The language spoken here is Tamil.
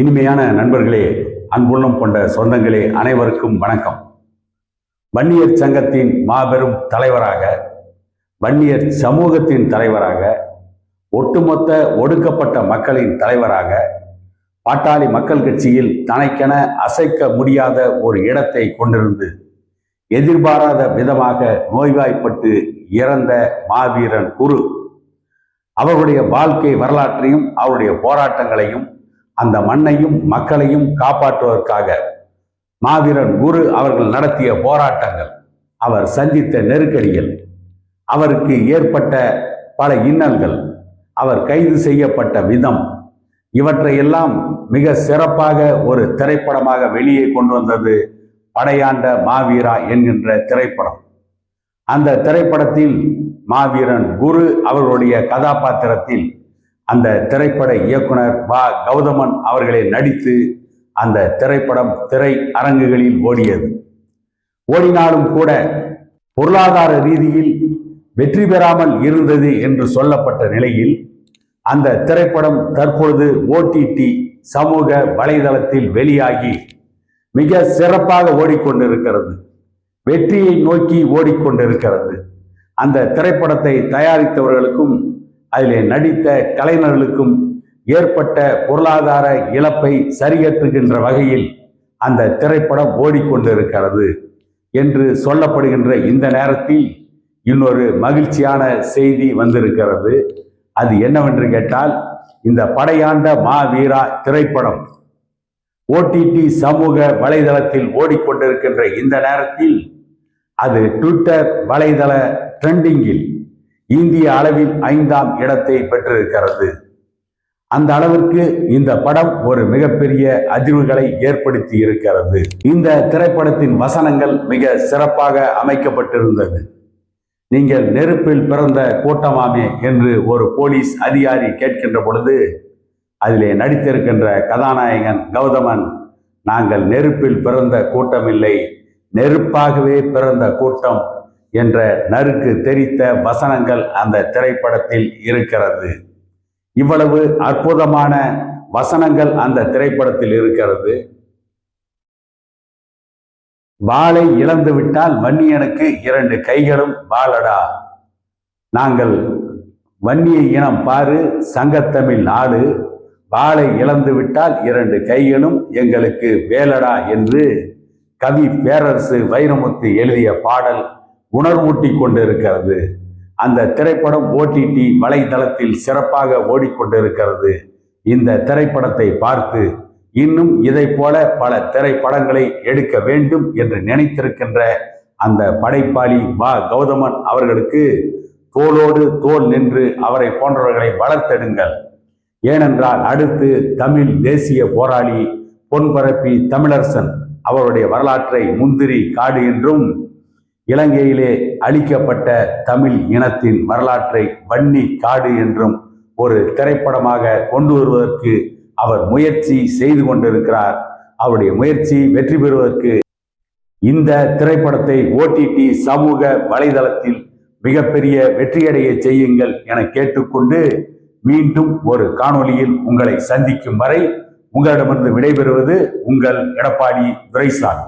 இனிமையான நண்பர்களே அன்புள்ளம் கொண்ட சொந்தங்களே அனைவருக்கும் வணக்கம். வன்னியர் சங்கத்தின் மாபெரும் தலைவராக வன்னியர் சமூகத்தின் தலைவராக ஒட்டுமொத்த ஒடுக்கப்பட்ட மக்களின் தலைவராக பாட்டாளி மக்கள் கட்சியில் தனக்கென அசைக்க முடியாத ஒரு இடத்தை கொண்டிருந்து எதிர்பாராத விதமாக நோய்வாய்ப்பட்டு இறந்த மாவீரன் குரு. அவருடைய வாழ்க்கை வரலாற்றையும் அவருடைய போராட்டங்களையும் அந்த மண்ணையும் மக்களையும் காப்பாற்றுவதற்காக மாவீரன் குரு அவர்கள் நடத்திய போராட்டங்கள் அவர் சந்தித்த நெருக்கடிகள் அவருக்கு ஏற்பட்ட பல இன்னல்கள் அவர் கைது செய்யப்பட்ட விதம் இவற்றையெல்லாம் மிக சிறப்பாக ஒரு திரைப்படமாக வெளியே கொண்டு வந்தது படையாண்ட மாவீரா என்கின்ற திரைப்படம். அந்த திரைப்படத்தில் மாவீரன் குரு அவர்களுடைய கதாபாத்திரத்தில் அந்த திரைப்பட இயக்குனர் வா. கௌதமன் அவர்களை நடித்து அந்த திரைப்படம் திரை அரங்குகளில் ஓடியது. ஓடினாலும் கூட பொருளாதார ரீதியில் வெற்றி பெறாமல் இருந்தது என்று சொல்லப்பட்ட நிலையில் அந்த திரைப்படம் தற்பொழுது ஓடிடி சமூக வலைதளத்தில் வெளியாகி மிக சிறப்பாக ஓடிக்கொண்டிருக்கிறது. வெற்றியை நோக்கி ஓடிக்கொண்டிருக்கிறது. அந்த திரைப்படத்தை தயாரித்தவர்களுக்கும் அதிலே நடித்த கலைஞர்களுக்கும் ஏற்பட்ட பொருளாதார இழப்பை சரிகட்டுகின்ற வகையில் அந்த திரைப்படம் ஓடிக்கொண்டிருக்கிறது என்று சொல்லப்படுகின்ற இந்த நேரத்தில் இன்னொரு மகிழ்ச்சியான செய்தி வந்திருக்கிறது. அது என்னவென்று கேட்டால் இந்த படையாண்ட மாவீரா திரைப்படம் ஓடிடி சமூக வலைதளத்தில் ஓடிக்கொண்டிருக்கின்ற இந்த நேரத்தில் அது ட்விட்டர் வலைதள ட்ரெண்டிங்கில் இந்திய அளவில் ஐந்தாம் இடத்தை பெற்றிருக்கிறது. அந்த அளவிற்கு இந்த படம் ஒரு மிகப்பெரிய அதிர்வுகளை ஏற்படுத்தி இருக்கிறது. இந்த திரைப்படத்தின் வசனங்கள் மிக சிறப்பாக அமைக்கப்பட்டிருந்தது. நீங்கள் நெருப்பில் பிறந்த கூட்டமாமே என்று ஒரு போலீஸ் அதிகாரி கேட்கின்ற பொழுது அதிலே நடித்திருக்கின்ற கதாநாயகன் கௌதமன் நாங்கள் நெருப்பில் பிறந்த கூட்டமில்லை நெருப்பாகவே பிறந்த கூட்டம் என்ற நறுக்கு தெரித்த வசனங்கள் அந்த திரைப்படத்தில் இருக்கிறது. இவ்வளவு அற்புதமான வசனங்கள் அந்த திரைப்படத்தில் இருக்கிறது. வாளை இழந்து விட்டால் வன்னியனுக்கு இரண்டு கைகளும் வாழடா நாங்கள் வன்னிய இனம் பாரு சங்கத்தமிழ் நாடு. வாளை இழந்து விட்டால் இரண்டு கைகளும் எங்களுக்கு வேலடா என்று கவி பேரரசு வைரமுத்து எழுதிய பாடல் உணர்வூட்டி கொண்டிருக்கிறது அந்த திரைப்படம் ஓடிடி வலைதளத்தில் சிறப்பாக ஓடிக்கொண்டிருக்கிறது. இந்த திரைப்படத்தை பார்த்து இன்னும் இதை போல பல திரைப்படங்களை எடுக்க வேண்டும் என்று நினைத்திருக்கின்ற அந்த படைப்பாளி வா. கௌதமன் அவர்களுக்கு தோளோடு தோல் நின்று அவரை போன்றவர்களை வளர்த்தெடுங்கள். ஏனென்றால் அடுத்து தமிழ் தேசிய போராளி பொன்பரப்பி தமிழரசன் அவருடைய வரலாற்றை முந்திரி காடு என்றும் இலங்கையிலே அளிக்கப்பட்ட தமிழ் இனத்தின் வரலாற்றை வன்னி காடு என்றும் ஒரு திரைப்படமாக கொண்டு வருவதற்கு அவர் முயற்சி செய்து கொண்டிருக்கிறார். அவருடைய முயற்சி வெற்றி பெறுவதற்கு இந்த திரைப்படத்தை ஓடிடி சமூக வலைதளத்தில் மிகப்பெரிய வெற்றியடைய செய்யுங்கள் என கேட்டுக்கொண்டு மீண்டும் ஒரு காணொளியில் உங்களை சந்திக்கும் வரை உங்களிடமிருந்து விடைபெறுவது உங்கள் எடப்பாடி துரைசாமி.